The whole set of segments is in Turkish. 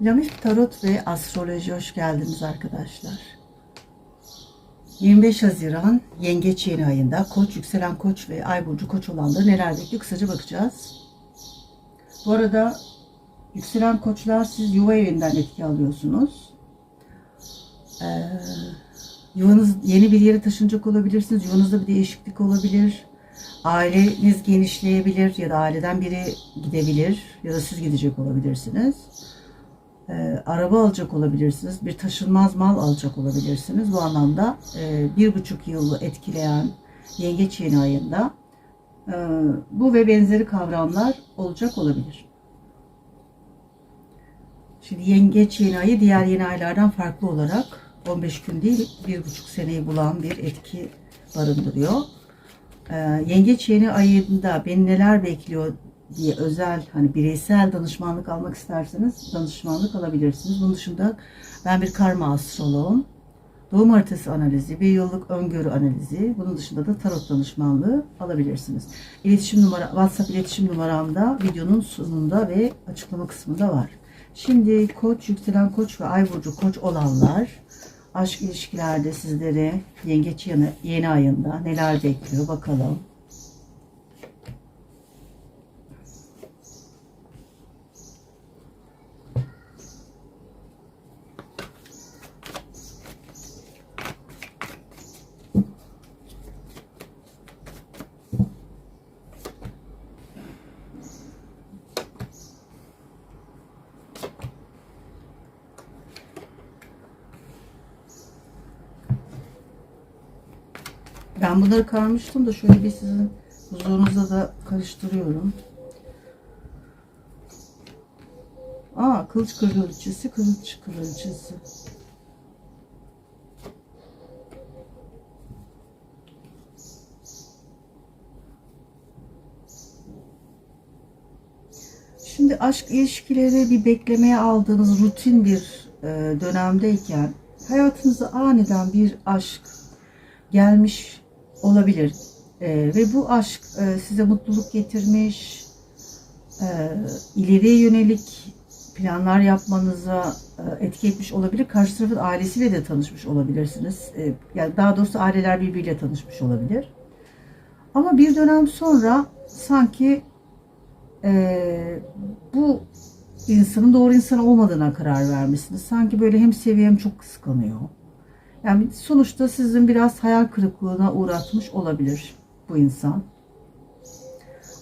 Lamif Tarot ve Astroloji hoş geldiniz arkadaşlar. 25 Haziran Yengeç yeni ayında Koç, Yükselen Koç ve Ay Burcu Koç olanları neler bekliyor kısaca bakacağız. Bu arada Yükselen Koçlar siz yuva evinden etki alıyorsunuz. Ee, yuvanız yeni bir yere taşınacak olabilirsiniz. Yuvanızda bir değişiklik olabilir. Aileniz genişleyebilir ya da aileden biri gidebilir ya da siz gidecek olabilirsiniz. Ee, araba alacak olabilirsiniz. Bir taşınmaz mal alacak olabilirsiniz. Bu anlamda e, bir buçuk yılı etkileyen yengeç yeni ayında e, bu ve benzeri kavramlar olacak olabilir. Şimdi yengeç yeni ayı diğer yeni aylardan farklı olarak 15 gün değil bir buçuk seneyi bulan bir etki barındırıyor. Ee, yengeç yeni ayında beni neler bekliyor diye özel hani bireysel danışmanlık almak isterseniz danışmanlık alabilirsiniz. Bunun dışında ben bir karma astroloğum. Doğum haritası analizi, bir yıllık öngörü analizi, bunun dışında da tarot danışmanlığı alabilirsiniz. İletişim numara, WhatsApp iletişim numaramda videonun sonunda ve açıklama kısmında var. Şimdi koç, yükselen koç ve ay burcu koç olanlar aşk ilişkilerde sizlere yengeç yeni, yeni ayında neler bekliyor bakalım. Ben bunları karmıştım da şöyle bir sizin huzurunuzda da karıştırıyorum. Aa, kılıç kraliçesi, kılıç kraliçesi. Şimdi aşk ilişkileri bir beklemeye aldığınız rutin bir e, dönemdeyken hayatınıza aniden bir aşk gelmiş olabilir. E, ve bu aşk e, size mutluluk getirmiş, e, ileriye yönelik planlar yapmanıza e, etki etmiş olabilir. Karşı tarafın ailesiyle de tanışmış olabilirsiniz. E, yani daha doğrusu aileler birbiriyle tanışmış olabilir. Ama bir dönem sonra sanki e, bu insanın doğru insan olmadığına karar vermişsiniz. Sanki böyle hem seviyor hem çok kıskanıyor. Yani sonuçta sizin biraz hayal kırıklığına uğratmış olabilir bu insan.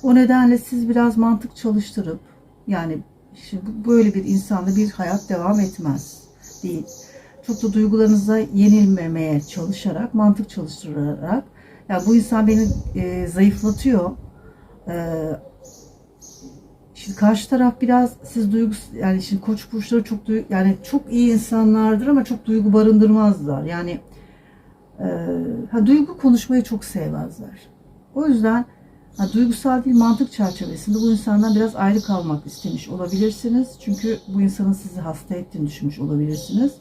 O nedenle siz biraz mantık çalıştırıp yani şimdi böyle bir insanla bir hayat devam etmez değil. Çok da duygularınıza yenilmemeye çalışarak, mantık çalıştırarak ya bu insan beni e, zayıflatıyor. E, Şimdi karşı taraf biraz siz duygu yani şimdi koç burçları çok duy, yani çok iyi insanlardır ama çok duygu barındırmazlar. Yani e, ha, duygu konuşmayı çok sevmezler. O yüzden ha, duygusal değil mantık çerçevesinde bu insandan biraz ayrı kalmak istemiş olabilirsiniz. Çünkü bu insanın sizi hasta ettiğini düşünmüş olabilirsiniz.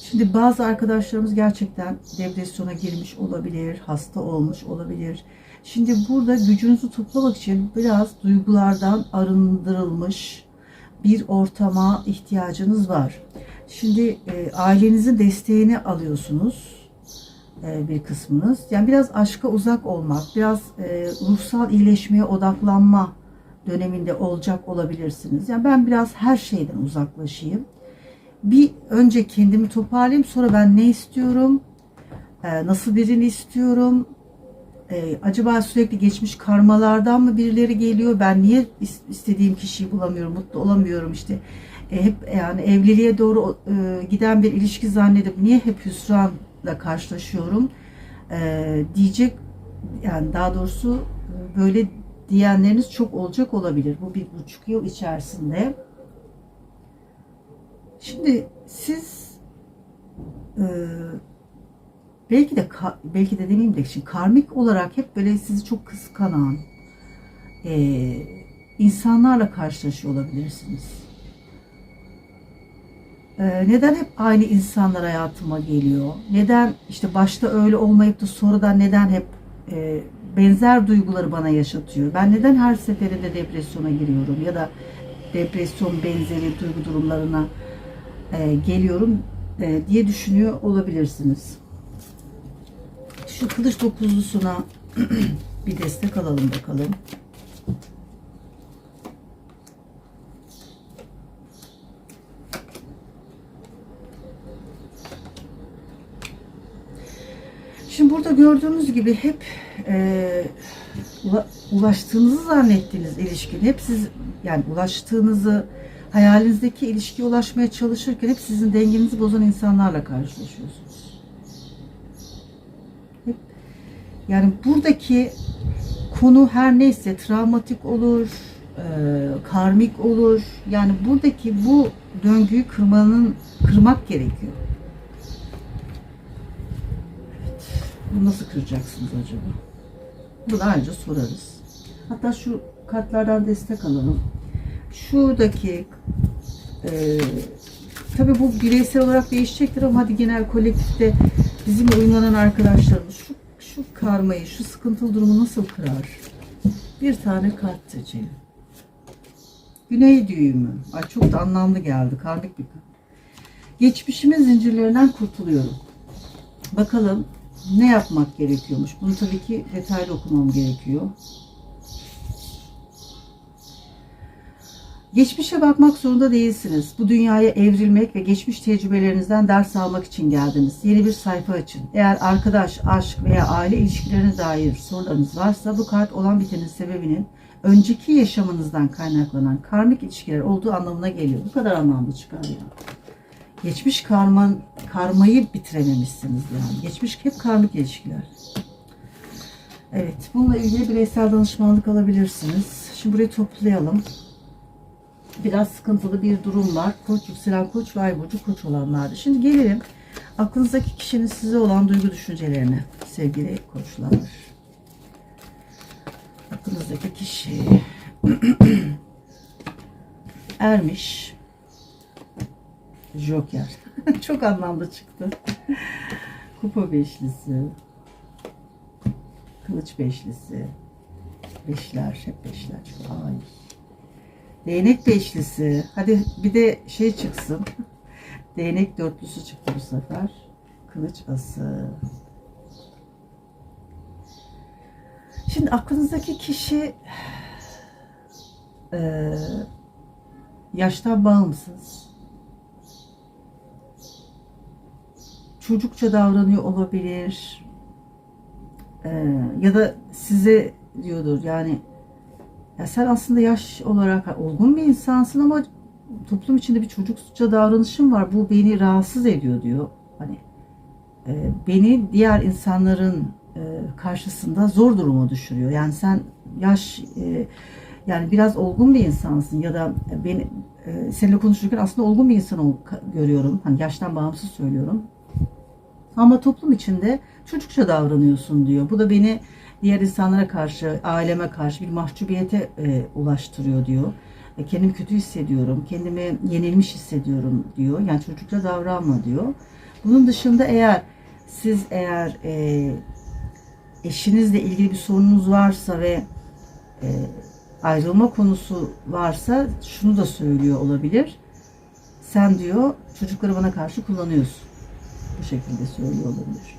Şimdi bazı arkadaşlarımız gerçekten depresyona girmiş olabilir, hasta olmuş olabilir. Şimdi burada gücünüzü toplamak için biraz duygulardan arındırılmış bir ortama ihtiyacınız var. Şimdi e, ailenizin desteğini alıyorsunuz e, bir kısmınız. Yani biraz aşka uzak olmak, biraz e, ruhsal iyileşmeye odaklanma döneminde olacak olabilirsiniz. Yani ben biraz her şeyden uzaklaşayım. Bir önce kendimi toparlayayım, sonra ben ne istiyorum, e, nasıl birini istiyorum, e, acaba sürekli geçmiş karmalardan mı birileri geliyor? Ben niye istediğim kişiyi bulamıyorum, mutlu olamıyorum işte. E, hep yani evliliğe doğru e, giden bir ilişki zannedip niye hep hüsranla karşılaşıyorum e, diyecek yani daha doğrusu e, böyle diyenleriniz çok olacak olabilir bu bir buçuk yıl içerisinde. Şimdi siz e, belki de belki de demeyeyim de şimdi karmik olarak hep böyle sizi çok kıskanan e, insanlarla karşılaşıyor olabilirsiniz. E, neden hep aynı insanlar hayatıma geliyor? Neden işte başta öyle olmayıp da sonradan neden hep e, benzer duyguları bana yaşatıyor? Ben neden her seferinde depresyona giriyorum ya da depresyon benzeri duygu durumlarına e, geliyorum e, diye düşünüyor olabilirsiniz. Şu kılıç dokuzlusuna bir destek alalım bakalım. Şimdi burada gördüğünüz gibi hep e, ula- ulaştığınızı zannettiğiniz ilişkin, hep siz yani ulaştığınızı hayalinizdeki ilişkiye ulaşmaya çalışırken hep sizin dengenizi bozan insanlarla karşılaşıyorsunuz. Hep, yani buradaki konu her neyse travmatik olur, e, karmik olur. Yani buradaki bu döngüyü kırmanın kırmak gerekiyor. Bunu nasıl kıracaksınız acaba? Bunu ayrıca sorarız. Hatta şu kartlardan destek alalım. Şuradaki e, tabii bu bireysel olarak değişecektir ama hadi genel kolektifte bizimle uyumlanan arkadaşlarımız şu, şu karmayı, şu sıkıntılı durumu nasıl kırar? Bir tane kart seçelim. Güney düğümü. Ay çok da anlamlı geldi. Karmik bir kart. Geçmişimin zincirlerinden kurtuluyorum. Bakalım ne yapmak gerekiyormuş? Bunu tabii ki detaylı okumam gerekiyor. Geçmişe bakmak zorunda değilsiniz. Bu dünyaya evrilmek ve geçmiş tecrübelerinizden ders almak için geldiniz. Yeni bir sayfa açın. Eğer arkadaş, aşk veya aile ilişkilerine dair sorularınız varsa bu kart olan bitenin sebebinin önceki yaşamınızdan kaynaklanan karmik ilişkiler olduğu anlamına geliyor. Bu kadar anlamlı çıkar ya. Geçmiş karman, karmayı bitirememişsiniz yani. Geçmiş hep karmik ilişkiler. Evet, bununla ilgili bireysel danışmanlık alabilirsiniz. Şimdi burayı toplayalım. Biraz sıkıntılı bir durum var. Koç, yükselen koç ve ay burcu koç olanlardı. Şimdi gelelim aklınızdaki kişinin size olan duygu düşüncelerine sevgili koçlar. Aklınızdaki kişi ermiş, Joker. Çok anlamlı çıktı. Kupa beşlisi. Kılıç beşlisi. Beşler, hep beşler. Ay. Değnek beşlisi. Hadi bir de şey çıksın. Değnek dörtlüsü çıktı bu sefer. Kılıç ası. Şimdi aklınızdaki kişi eee yaştan bağımsız. çocukça davranıyor olabilir. Ee, ya da size diyordur yani ya sen aslında yaş olarak olgun bir insansın ama toplum içinde bir çocukça davranışın var. Bu beni rahatsız ediyor diyor. Hani e, beni diğer insanların e, karşısında zor duruma düşürüyor. Yani sen yaş e, yani biraz olgun bir insansın ya da beni e, seninle konuşurken aslında olgun bir insan ol, görüyorum. Hani yaştan bağımsız söylüyorum. Ama toplum içinde çocukça davranıyorsun diyor. Bu da beni diğer insanlara karşı, aileme karşı bir mahcubiyete e, ulaştırıyor diyor. E, kendimi kötü hissediyorum, kendimi yenilmiş hissediyorum diyor. Yani çocukça davranma diyor. Bunun dışında eğer siz eğer e, eşinizle ilgili bir sorununuz varsa ve e, ayrılma konusu varsa şunu da söylüyor olabilir. Sen diyor çocukları bana karşı kullanıyorsun bu şekilde söylüyor olabilir.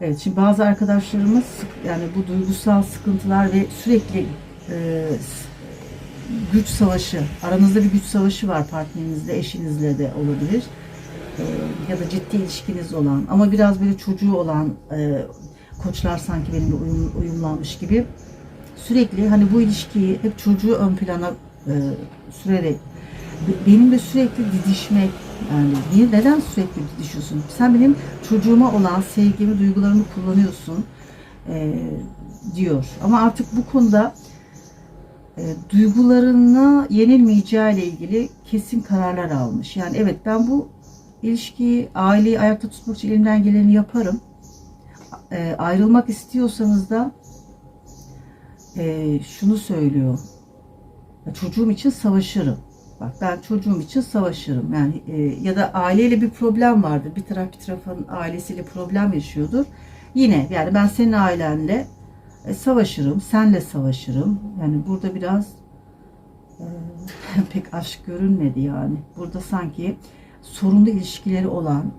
Evet şimdi bazı arkadaşlarımız yani bu duygusal sıkıntılar ve sürekli e, güç savaşı, aranızda bir güç savaşı var partnerinizle, eşinizle de olabilir. E, ya da ciddi ilişkiniz olan ama biraz böyle çocuğu olan e, koçlar sanki benimle uyum, uyumlanmış gibi sürekli hani bu ilişkiyi hep çocuğu ön plana e, sürerek benimle sürekli didişmek yani niye neden sürekli didişiyorsun? Sen benim çocuğuma olan sevgimi, duygularımı kullanıyorsun e, diyor. Ama artık bu konuda e, duygularına yenilmeyeceği ile ilgili kesin kararlar almış. Yani evet ben bu ilişkiyi, aileyi ayakta tutmak için elimden geleni yaparım. E, ayrılmak istiyorsanız da e, şunu söylüyor. Çocuğum için savaşırım. Bak ben çocuğum için savaşırım. Yani e, ya da aileyle bir problem vardır. Bir taraf bir tarafın ailesiyle problem yaşıyordur. Yine yani ben senin ailenle e, savaşırım, senle savaşırım. Yani burada biraz e, pek aşk görünmedi yani. Burada sanki sorunlu ilişkileri olan,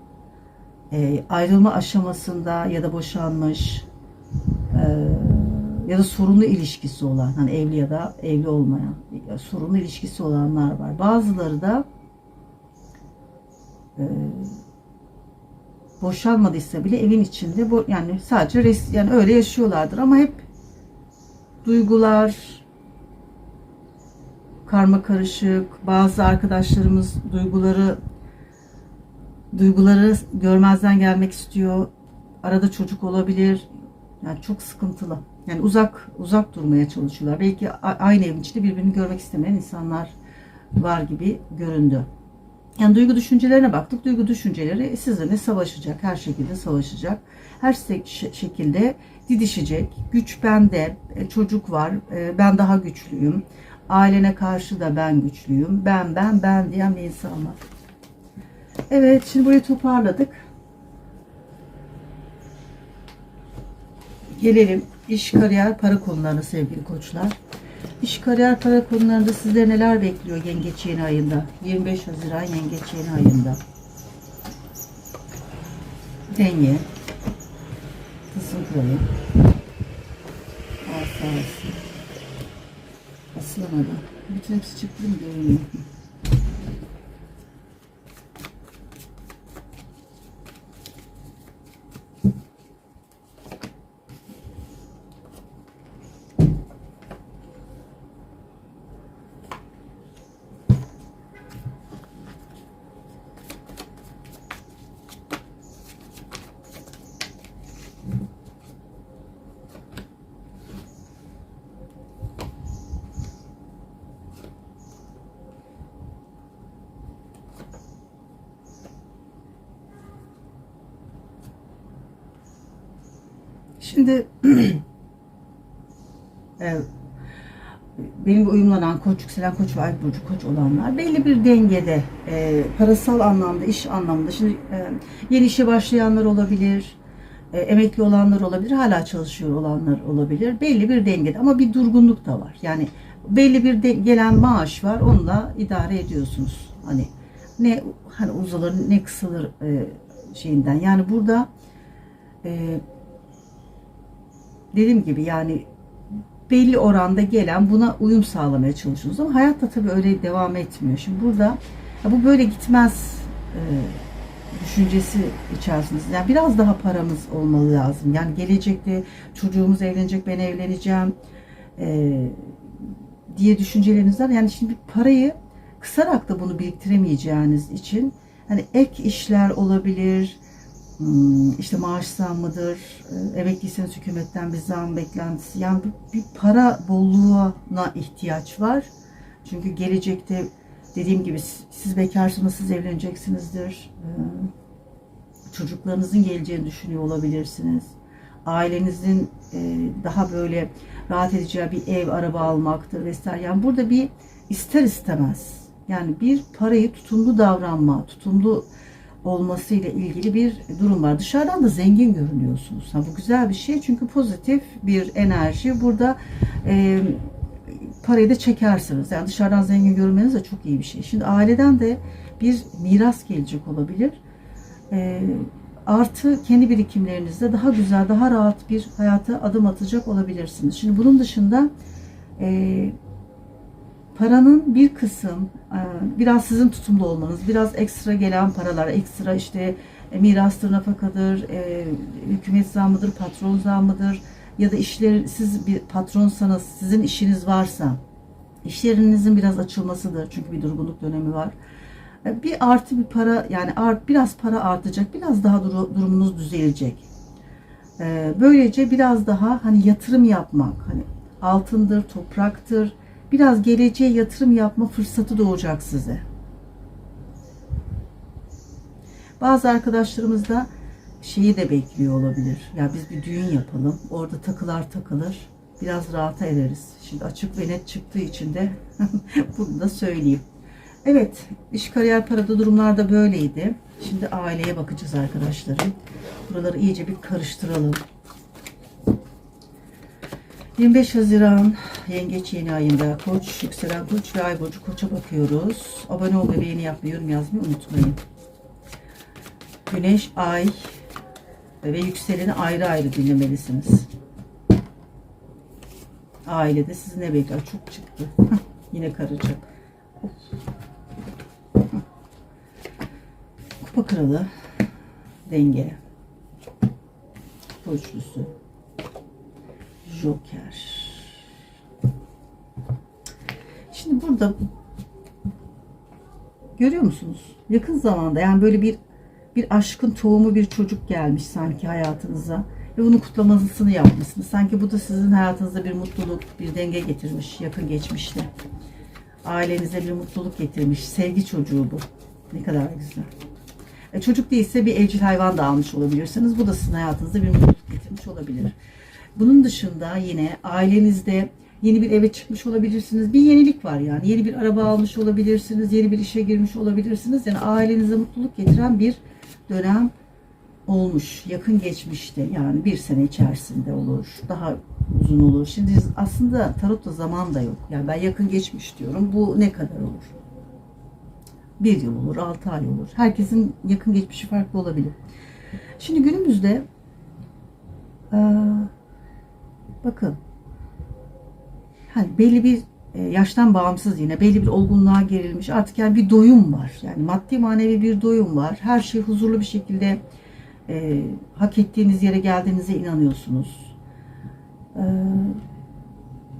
e, ayrılma aşamasında ya da boşanmış ya da sorunlu ilişkisi olan, hani evli ya da evli olmayan, ya sorunlu ilişkisi olanlar var. Bazıları da e, boşanmadıysa bile evin içinde bu yani sadece res, yani öyle yaşıyorlardır ama hep duygular karma karışık. Bazı arkadaşlarımız duyguları duyguları görmezden gelmek istiyor. Arada çocuk olabilir. Yani çok sıkıntılı. Yani uzak uzak durmaya çalışıyorlar. Belki aynı evin içinde birbirini görmek istemeyen insanlar var gibi göründü. Yani duygu düşüncelerine baktık. Duygu düşünceleri sizinle savaşacak. Her şekilde savaşacak. Her şekilde didişecek. Güç bende. e, Çocuk var. e, Ben daha güçlüyüm. Ailene karşı da ben güçlüyüm. Ben ben ben diyen bir insan var. Evet şimdi burayı toparladık. Gelelim iş, kariyer, para konularına sevgili koçlar. İş, kariyer, para konularında sizleri neler bekliyor yengeç yeni ayında? 25 Haziran yengeç yeni ayında. Denge. Kısım kralı. Asası. Asılamadı. Bütün hepsi çıktı mı görünüyor. Şimdi benim uyumlanan koç, yükselen koç ve ay burcu koç olanlar belli bir dengede e, parasal anlamda, iş anlamında. Şimdi e, yeni işe başlayanlar olabilir, e, emekli olanlar olabilir, hala çalışıyor olanlar olabilir. Belli bir dengede ama bir durgunluk da var. Yani belli bir de, gelen maaş var, onunla idare ediyorsunuz. Hani ne hani uzalır ne kısalır e, şeyinden. Yani burada e, dediğim gibi yani belli oranda gelen buna uyum sağlamaya çalışıyoruz ama hayat da tabii öyle devam etmiyor. Şimdi burada ya bu böyle gitmez e, düşüncesi içerisinde. Yani biraz daha paramız olmalı lazım. Yani gelecekte çocuğumuz evlenecek, ben evleneceğim e, diye düşünceleriniz var. Yani şimdi parayı kısarak da bunu biriktiremeyeceğiniz için hani ek işler olabilir, işte maaş zammıdır, e, emekliyseniz hükümetten bir zam beklentisi. Yani bir, bir para bolluğuna ihtiyaç var. Çünkü gelecekte dediğim gibi siz- siz bekarsınız, siz evleneceksinizdir. Ee, Çocuklarınızın geleceğini düşünüyor olabilirsiniz. Ailenizin e, daha böyle rahat edeceği bir ev, araba almaktır vesaire. Yani burada bir ister istemez yani bir parayı tutumlu davranma, tutumlu olmasıyla ilgili bir durum var. Dışarıdan da zengin görünüyorsunuz. Ha, bu güzel bir şey çünkü pozitif bir enerji. Burada e, parayı da çekersiniz. Yani dışarıdan zengin görünmeniz de çok iyi bir şey. Şimdi aileden de bir miras gelecek olabilir. E, artı kendi birikimlerinizde daha güzel, daha rahat bir hayata adım atacak olabilirsiniz. Şimdi bunun dışında e, paranın bir kısım e, biraz sizin tutumlu olmanız, biraz ekstra gelen paralar, ekstra işte e, mirastır, nafakadır, e, hükümet zammıdır, patron zammıdır ya da işler siz bir patronsanız, sizin işiniz varsa işlerinizin biraz açılmasıdır çünkü bir durgunluk dönemi var. Bir artı bir para yani art, biraz para artacak, biraz daha duru- durumunuz düzelecek. Böylece biraz daha hani yatırım yapmak, hani altındır, topraktır, biraz geleceğe yatırım yapma fırsatı doğacak size. Bazı arkadaşlarımız da şeyi de bekliyor olabilir. Ya biz bir düğün yapalım. Orada takılar takılır. Biraz rahata ereriz. Şimdi açık ve net çıktığı için de bunu da söyleyeyim. Evet, iş kariyer parada durumlarda böyleydi. Şimdi aileye bakacağız arkadaşlarım. Buraları iyice bir karıştıralım. 25 Haziran Yengeç yeni ayında Koç, yükselen Koç ve Ay burcu Koç'a bakıyoruz. Abone olmayı, beğeni yapmayı, yorum yazmayı unutmayın. Güneş, Ay ve yükseleni ayrı ayrı dinlemelisiniz. Ailede sizi ne bekler? Çok çıktı. Yine karıcı. Of. Kupa kralı. Denge. Üçlüsü. Joker. Şimdi burada görüyor musunuz? Yakın zamanda yani böyle bir bir aşkın tohumu bir çocuk gelmiş sanki hayatınıza ve bunu kutlamasını yapmışsınız. Sanki bu da sizin hayatınızda bir mutluluk, bir denge getirmiş yakın geçmişte. Ailenize bir mutluluk getirmiş. Sevgi çocuğu bu. Ne kadar güzel. E, çocuk değilse bir evcil hayvan da almış olabilirsiniz. Bu da sizin hayatınızda bir mutluluk getirmiş olabilir. Bunun dışında yine ailenizde yeni bir eve çıkmış olabilirsiniz. Bir yenilik var yani. Yeni bir araba almış olabilirsiniz. Yeni bir işe girmiş olabilirsiniz. Yani ailenize mutluluk getiren bir dönem olmuş. Yakın geçmişte yani bir sene içerisinde olur. Daha uzun olur. Şimdi aslında tarotta zaman da yok. Yani ben yakın geçmiş diyorum. Bu ne kadar olur? Bir yıl olur, altı ay olur. Herkesin yakın geçmişi farklı olabilir. Şimdi günümüzde eee, bakın hani belli bir e, yaştan bağımsız yine belli bir olgunluğa gerilmiş artık yani bir doyum var. Yani maddi manevi bir doyum var. Her şey huzurlu bir şekilde e, hak ettiğiniz yere geldiğinize inanıyorsunuz. E,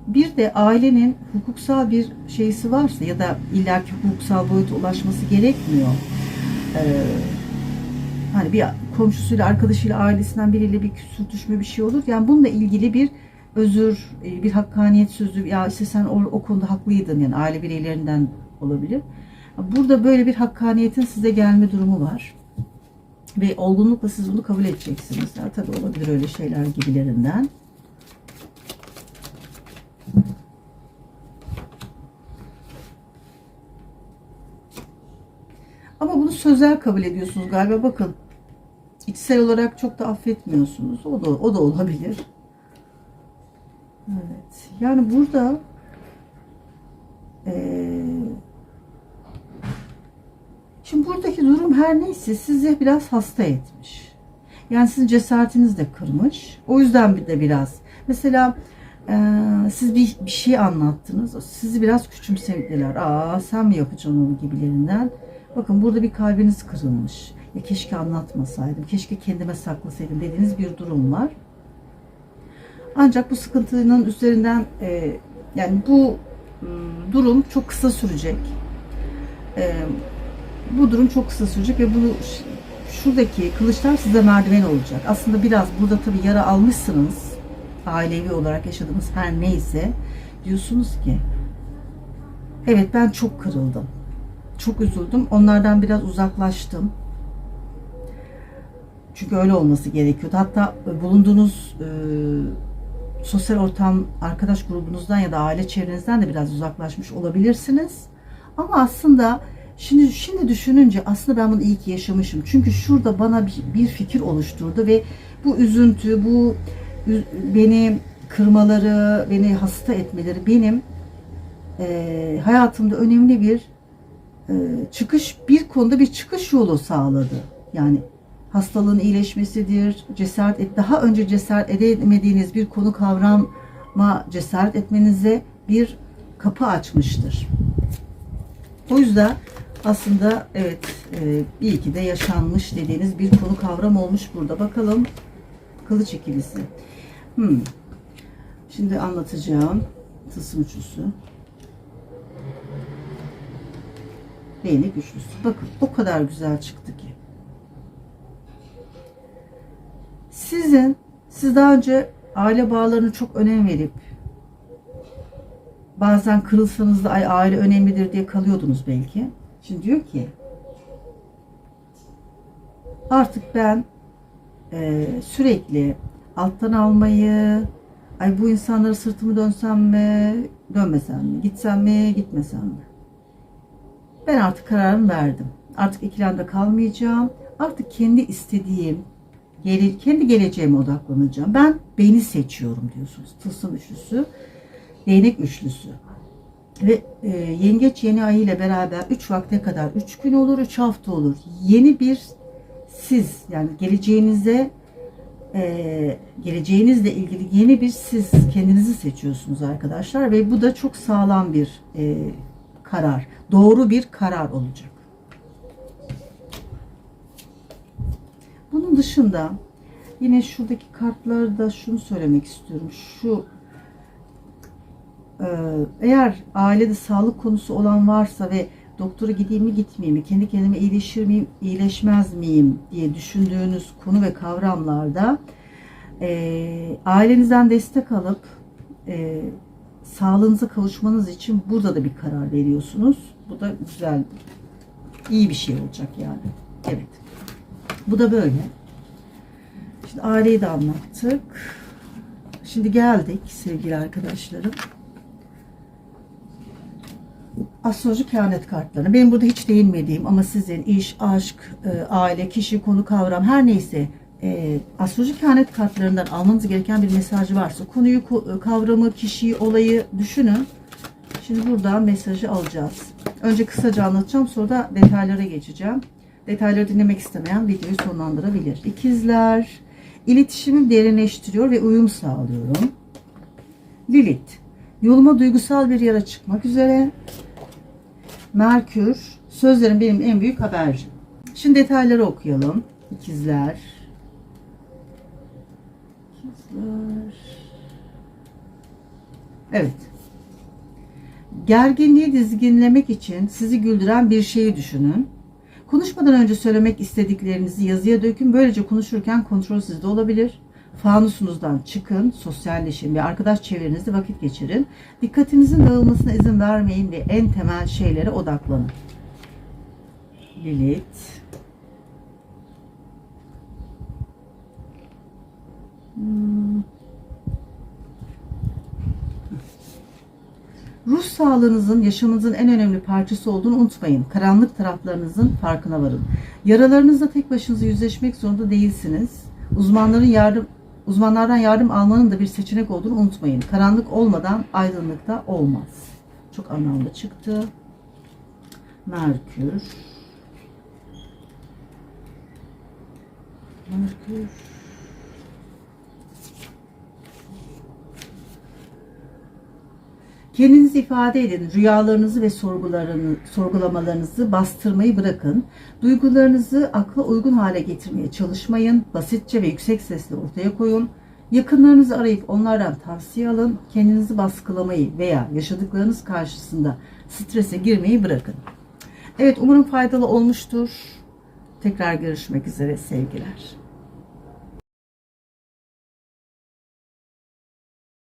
bir de ailenin hukuksal bir şeysi varsa ya da illaki hukuksal boyuta ulaşması gerekmiyor. E, hani bir komşusuyla, arkadaşıyla, ailesinden biriyle bir sürtüşme bir şey olur. Yani bununla ilgili bir özür, e, bir hakkaniyet sözü ya işte sen o, o konuda haklıydın yani aile bireylerinden olabilir. Burada böyle bir hakkaniyetin size gelme durumu var. Ve olgunlukla siz bunu kabul edeceksiniz. Ya, tabii olabilir öyle şeyler gibilerinden. Ama bunu sözel kabul ediyorsunuz galiba. Bakın içsel olarak çok da affetmiyorsunuz. O da o da olabilir. Evet. Yani burada eee şimdi buradaki durum her neyse sizi biraz hasta etmiş. Yani sizin cesaretiniz de kırmış. O yüzden bir de biraz mesela eee, siz bir, bir şey anlattınız. Sizi biraz küçümsediler. Aa sen mi yapacaksın onu gibilerinden. Bakın burada bir kalbiniz kırılmış. Ya keşke anlatmasaydım. Keşke kendime saklasaydım dediğiniz bir durum var. Ancak bu sıkıntının üzerinden e, yani bu durum çok kısa sürecek. E, bu durum çok kısa sürecek ve bu ş- şuradaki kılıçlar size merdiven olacak. Aslında biraz burada tabii yara almışsınız. Ailevi olarak yaşadığınız her neyse diyorsunuz ki evet ben çok kırıldım. Çok üzüldüm. Onlardan biraz uzaklaştım. Çünkü öyle olması gerekiyordu. Hatta bulunduğunuz e, sosyal ortam, arkadaş grubunuzdan ya da aile çevrenizden de biraz uzaklaşmış olabilirsiniz. Ama aslında şimdi şimdi düşününce aslında ben bunu iyi ki yaşamışım. Çünkü şurada bana bir, bir fikir oluşturdu ve bu üzüntü, bu beni kırmaları, beni hasta etmeleri benim e, hayatımda önemli bir e, çıkış, bir konuda bir çıkış yolu sağladı. Yani hastalığın iyileşmesidir, cesaret et, daha önce cesaret edemediğiniz bir konu kavrama cesaret etmenize bir kapı açmıştır. O yüzden aslında evet e, iyi ki de yaşanmış dediğiniz bir konu kavram olmuş burada. Bakalım kılıç ikilisi. Hmm. Şimdi anlatacağım tılsım üçlüsü. Değnek üçlüsü. Bakın o kadar güzel çıktı ki. Sizin, siz daha önce aile bağlarını çok önem verip bazen kırılsanız da aile önemlidir diye kalıyordunuz belki. Şimdi diyor ki artık ben e, sürekli alttan almayı ay bu insanlara sırtımı dönsem mi dönmesem mi gitsem mi gitmesem mi? Ben artık kararımı verdim. Artık ikilemde kalmayacağım. Artık kendi istediğim Kendi geleceğime odaklanacağım. Ben beni seçiyorum diyorsunuz. Tılsım üçlüsü, değnek üçlüsü. Ve e, yengeç yeni ayı ile beraber 3 vakte kadar 3 gün olur, 3 hafta olur. Yeni bir siz yani geleceğinize e, geleceğinizle ilgili yeni bir siz kendinizi seçiyorsunuz arkadaşlar ve bu da çok sağlam bir e, karar. Doğru bir karar olacak. Bunun dışında yine şuradaki kartlarda şunu söylemek istiyorum. Şu e, eğer ailede sağlık konusu olan varsa ve doktora gideyim mi gitmeyeyim mi, kendi kendime iyileşir miyim, iyileşmez miyim diye düşündüğünüz konu ve kavramlarda e, ailenizden destek alıp e, sağlığınıza kavuşmanız için burada da bir karar veriyorsunuz. Bu da güzel, iyi bir şey olacak yani. Evet. Bu da böyle. Şimdi aileyi de anlattık. Şimdi geldik sevgili arkadaşlarım. Astroloji kehanet kartlarına. Benim burada hiç değinmediğim ama sizin iş, aşk, e, aile, kişi, konu, kavram her neyse e, astroloji kehanet kartlarından almanız gereken bir mesaj varsa konuyu, ko- kavramı, kişiyi, olayı düşünün. Şimdi buradan mesajı alacağız. Önce kısaca anlatacağım sonra da detaylara geçeceğim. Detayları dinlemek istemeyen videoyu sonlandırabilir. İkizler, iletişimimi derinleştiriyor ve uyum sağlıyorum. Lilith, yoluma duygusal bir yara çıkmak üzere. Merkür, sözlerim benim en büyük habercim. Şimdi detayları okuyalım. İkizler. İkizler. Evet. Gerginliği dizginlemek için sizi güldüren bir şeyi düşünün. Konuşmadan önce söylemek istediklerinizi yazıya dökün. Böylece konuşurken kontrol sizde olabilir. Fanusunuzdan çıkın, sosyalleşin ve arkadaş çevrenizde vakit geçirin. Dikkatinizin dağılmasına izin vermeyin ve en temel şeylere odaklanın. Lilith. Hmm. Ruh sağlığınızın yaşamınızın en önemli parçası olduğunu unutmayın. Karanlık taraflarınızın farkına varın. Yaralarınızla tek başınıza yüzleşmek zorunda değilsiniz. Uzmanların yardım uzmanlardan yardım almanın da bir seçenek olduğunu unutmayın. Karanlık olmadan aydınlık da olmaz. Çok anlamlı çıktı. Merkür. Merkür. Kendinizi ifade edin. Rüyalarınızı ve sorgularını, sorgulamalarınızı bastırmayı bırakın. Duygularınızı akla uygun hale getirmeye çalışmayın. Basitçe ve yüksek sesle ortaya koyun. Yakınlarınızı arayıp onlardan tavsiye alın. Kendinizi baskılamayı veya yaşadıklarınız karşısında strese girmeyi bırakın. Evet umarım faydalı olmuştur. Tekrar görüşmek üzere sevgiler.